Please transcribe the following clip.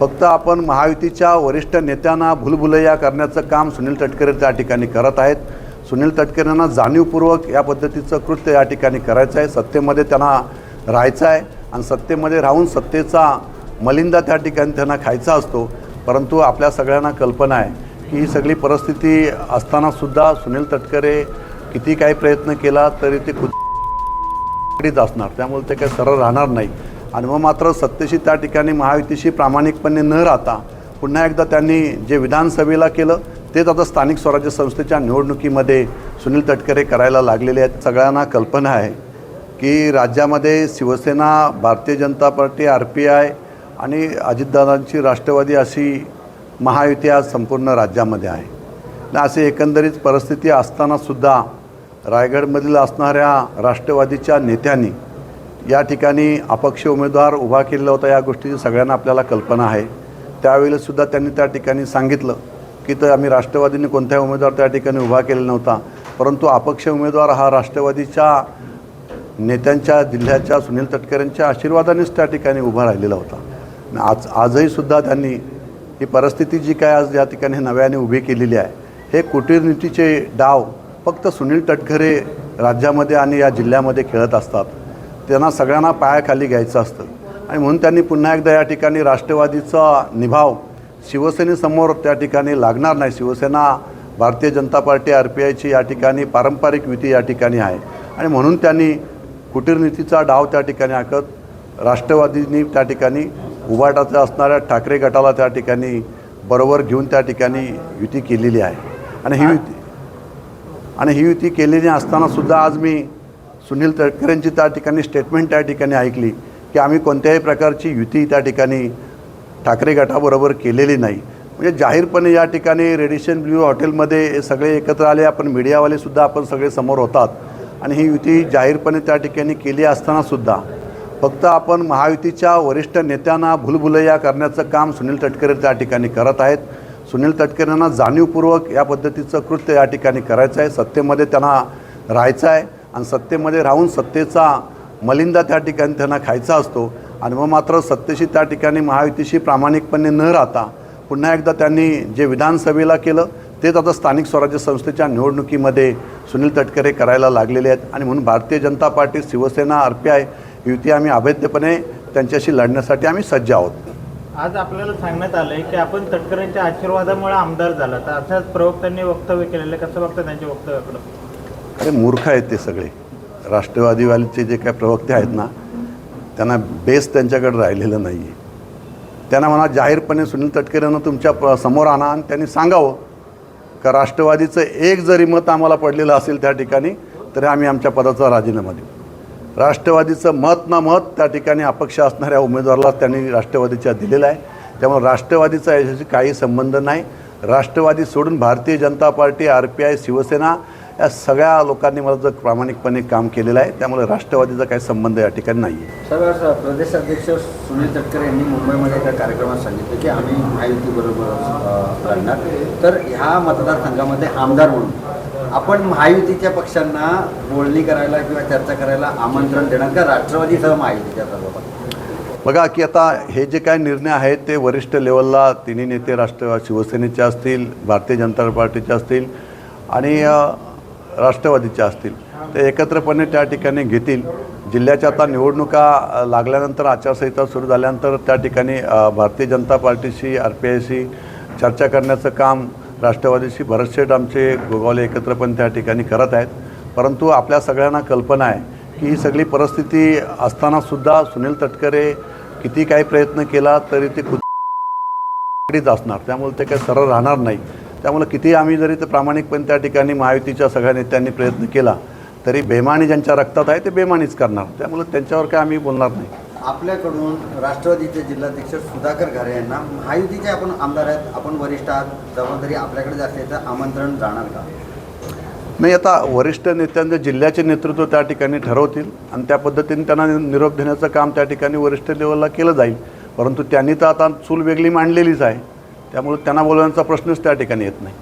फक्त आपण महायुतीच्या वरिष्ठ नेत्यांना भुलभुलैया करण्याचं काम सुनील तटकरे त्या ठिकाणी करत आहेत. सुनील तटकरेंना जाणीवपूर्वक या पद्धतीचं कृत्य या ठिकाणी करायचं आहे. सत्तेमध्ये त्यांना राहायचं आहे आणि सत्तेमध्ये राहून सत्तेचा मलिंदा त्या ठिकाणी त्यांना खायचा असतो. परंतु आपल्या सगळ्यांना कल्पना आहे की ही सगळी परिस्थिती असतानासुद्धा सुनील तटकरे किती काही प्रयत्न केला तरी ते खुद असणार. त्यामुळे ते काही सरळ राहणार नाही. आणि मग मात्र सत्तेशी त्या ठिकाणी महायुतीशी प्रामाणिकपणे न राहता पुन्हा एकदा त्यांनी जे विधानसभेला केलं तेच आता स्थानिक स्वराज्य संस्थेच्या निवडणुकीमध्ये सुनील तटकरे करायला लागलेले आहेत. सगळ्यांना कल्पना आहे की राज्यामध्ये Shivsena Bharatiya Janata party R P I आणि अजितदादांची राष्ट्रवादी अशी महायुती आज संपूर्ण राज्यामध्ये आहे. आणि अशी एकंदरीत परिस्थिती असतानासुद्धा रायगडमधील असणाऱ्या राष्ट्रवादीच्या नेत्यांनी या ठिकाणी अपक्ष उमेदवार उभा केलेला होता या गोष्टीची सगळ्यांना आपल्याला कल्पना आहे. त्यावेळेससुद्धा त्यांनी त्या ठिकाणी सांगितलं की तर आम्ही राष्ट्रवादीने कोणत्याही उमेदवार त्या ठिकाणी उभा केलेला नव्हता. परंतु अपक्ष उमेदवार हा राष्ट्रवादीच्या नेत्यांच्या जिल्ह्याच्या सुनील तटकरेंच्या आशीर्वादानेच त्या ठिकाणी उभा राहिलेला होता. आज आजही सुद्धा त्यांनी ही परिस्थिती जी काय आज या ठिकाणी नव्याने उभी केलेली आहे हे कुटीरनीतीचे डाव फक्त सुनील तटकरे राज्यामध्ये आणि या जिल्ह्यामध्ये खेळत असतात. त्यांना सगळ्यांना पायाखाली घ्यायचं असतं. आणि म्हणून त्यांनी पुन्हा एकदा या ठिकाणी राष्ट्रवादीचा निभाव शिवसेनेसमोर त्या ठिकाणी लागणार नाही. Shiv Sena Bharatiya Janata party R P आयची या ठिकाणी पारंपरिक युती या ठिकाणी आहे. आणि म्हणून त्यांनी कूटनीतीचा डाव त्या ठिकाणी आखत राष्ट्रवादींनी त्या ठिकाणी उभाटाचा असणाऱ्या ठाकरे गटाला त्या ठिकाणी बरोबर घेऊन त्या ठिकाणी युती केलेली आहे. आणि ही युती आणि ही युती केलेली असतानासुद्धा आज मी सुनील तटकरेंची त्या ठिकाणी स्टेटमेंट त्या ठिकाणी ऐकली की आम्ही कोणत्याही प्रकारची युती त्या ठिकाणी ठाकरे गटाबरोबर केलेली नाही. म्हणजे जाहीरपणे या ठिकाणी रेडिशन ब्ल्यू हॉटेलमध्ये सगळे एकत्र आले आपण मीडियावालेसुद्धा आपण सगळे समोर होतात. आणि ही युती जाहीरपणे त्या ठिकाणी केली असतानासुद्धा फक्त आपण महायुतीच्या वरिष्ठ नेत्यांना भुलभुलैया करण्याचं काम सुनील तटकरे त्या ठिकाणी करत आहेत. सुनील तटकरेंना जाणीवपूर्वक या पद्धतीचं कृत्य या ठिकाणी करायचं आहे. सत्तेमध्ये त्यांना राहायचं आहे. आणि सत्तेमध्ये राहून सत्तेचा मलिंदा त्या ठिकाणी त्यांना खायचा असतो. आणि मग मात्र सत्तेशी त्या ठिकाणी महायुतीशी प्रामाणिकपणे न राहता पुन्हा एकदा त्यांनी जे विधानसभेला केलं तेच आता स्थानिक स्वराज्य संस्थेच्या निवडणुकीमध्ये सुनील तटकरे करायला लागलेले आहेत. आणि म्हणून Bharatiya Janata party Shivsena R P I युती आम्ही अभेद्यपणे त्यांच्याशी लढण्यासाठी आम्ही सज्ज आहोत. आज आपल्याला सांगण्यात आलंय की आपण तटकरेंच्या आशीर्वादामुळे आमदार झाला तर अशाच प्रवक्त्यांनी वक्तव्य केलेलं आहे. कसं बघतं त्यांच्या वक्तव्याकडं? अरे मूर्ख आहेत ते सगळे. राष्ट्रवादीवालीचे जे काय प्रवक्ते आहेत ना त्यांना बेस त्यांच्याकडे राहिलेलं नाही आहे त्यांना म्हणा जाहीरपणे सुनील तटकरेंना तुमच्या प- समोर आणा आणि त्यांनी सांगावं का राष्ट्रवादीचं एक जरी मत आम्हाला पडलेलं असेल त्या ठिकाणी तरी आम्ही आमच्या पदाचा राजीनामा देऊ. राष्ट्रवादीचं मत ना मत त्या ठिकाणी अपक्ष असणाऱ्या उमेदवाराला त्यांनी राष्ट्रवादीच्या दिलेला आहे. त्यामुळे राष्ट्रवादीचा याच्याशी काही संबंध नाही. राष्ट्रवादी सोडून Bharatiya Janata party R P I Shivsena या सगळ्या लोकांनी मला जर प्रामाणिकपणे काम केलेलं आहे त्यामुळे राष्ट्रवादीचा काही संबंध या ठिकाणी नाही आहे सर प्रदेशाध्यक्ष सुनील तटकरे यांनी मुंबईमध्ये एका कार्यक्रमात सांगितलं की आम्ही महायुतीबरोबर लढणार. तर ह्या मतदारसंघामध्ये आमदार म्हणून आपण महायुतीच्या पक्षांना बोलणी करायला किंवा चर्चा करायला आमंत्रण देणार का? राष्ट्रवादीसह महायुतीच्या सर्व बघा की आता हे जे काय निर्णय आहेत ते वरिष्ठ लेवलला तिन्ही नेते राष्ट्र शिवसेनेचे असतील भारतीय जनता पार्टीचे असतील आणि राष्ट्रवादीच्या राष्ट्रवादीचे असतील ते एकत्रपणे त्या ठिकाणी घेतील. जिल्ह्याच्या आता निवडणुका लागल्यानंतर आचारसंहिता सुरू झाल्यानंतर त्या ठिकाणी भारतीय जनता पार्टीशी आर पी आयशी चर्चा करण्याचं काम राष्ट्रवादीशी भरतशेठ आमचे गोगावले एकत्रपणे त्या ठिकाणी करत आहेत. परंतु आपल्या सगळ्यांना कल्पना आहे की ही सगळी परिस्थिती असतानासुद्धा सुनील तटकरे किती काही प्रयत्न केला तरी ते कुठेच असणार. त्यामुळे ते काही सरळ राहणार नाही. त्यामुळे किती आम्ही जरी ते प्रामाणिकपणे त्या ठिकाणी महायुतीच्या सगळ्या नेत्यांनी प्रयत्न केला तरी बेमानी ज्यांच्या रक्तात आहे ते बेमानीच करणार. त्यामुळे त्यांच्यावर काय आम्ही बोलणार नाही. आपल्याकडून राष्ट्रवादीचे जिल्हाध्यक्ष सुधाकर घरे यांना महायुतीचे आपण आमदार आहेत आपण वरिष्ठ आहात जबाबदारी आपल्याकडे जास्त आहे तर आमंत्रण जाणार का? नाही आता वरिष्ठ नेत्यांचे जिल्ह्याचे नेतृत्व त्या ठिकाणी ठरवतील आणि त्या पद्धतीने त्यांना निरोप देण्याचं काम त्या ठिकाणी वरिष्ठ लेवलला केलं जाईल. परंतु त्यांनी तर आता चूल वेगळी मांडलेलीच आहे. त्यामुळे त्यांना बोलवण्याचा प्रश्नच त्या ठिकाणी येत नाही.